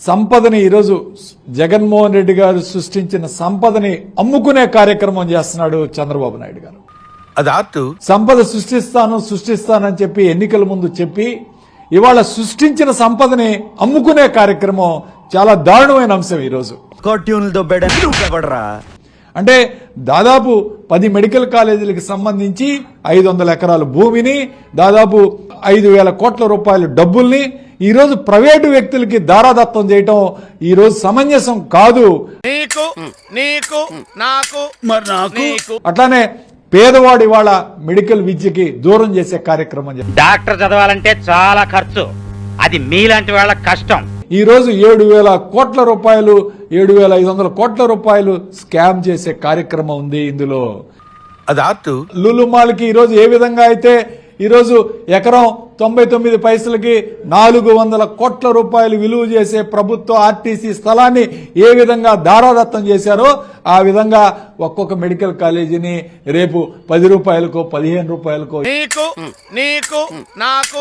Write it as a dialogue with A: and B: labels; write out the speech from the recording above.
A: సంపదని ఈరోజు జగన్మోహన్ రెడ్డి గారు సృష్టించిన సంపదని అమ్ముకునే కార్యక్రమం చేస్తున్నాడు చంద్రబాబు నాయుడు గారు.
B: అది ఆర్ట్.
A: సంపద సృష్టిస్తాను సృష్టిస్తానని చెప్పి ఎన్నికల ముందు చెప్పి ఇవాళ సృష్టించిన సంపదని అమ్ముకునే కార్యక్రమం చాలా దారుణమైన అంశం ఈరోజు. అంటే దాదాపు పది మెడికల్ కాలేజీలకు సంబంధించి ఐదు వందల ఎకరాల భూమిని దాదాపు ఐదు వేల కోట్ల రూపాయల డబ్బుల్ని ఈరోజు ప్రైవేటు వ్యక్తులకి దారాదత్తం చేయటం ఈరోజు సమంజసం కాదు.
C: నీకు నీకు నాకు
D: మరి నాకు?
C: నీకు.
A: అట్లానే పేదవాడి వాళ్ళ మెడికల్ విద్యకి దూరం చేసే కార్యక్రమం.
E: డాక్టర్ చదవాలంటే చాలా ఖర్చు. అది మీలాంటి వాళ్ళ కష్టం.
A: ఈ రోజు ఏడు వేల కోట్ల రూపాయలు ఏడు వేల ఐదు వందల కోట్ల రూపాయలు స్కామ్ చేసే కార్యక్రమం ఉంది ఇందులో.
B: అది ఆర్ట్
A: మాల్కి ఈరోజు ఏ విధంగా అయితే ఈరోజు ఎకరం తొంభై తొమ్మిది పైసలకి నాలుగు వందల కోట్ల రూపాయలు విలువ చేసే ప్రభుత్వ ఆర్టీసీ స్థలాన్ని ఏ విధంగా దారాదత్తం చేశారో ఆ విధంగా ఒక్కొక్క మెడికల్ కాలేజీని రేపు పది రూపాయలకో పదిహేను రూపాయలకో
C: నీకు నీకు నాకు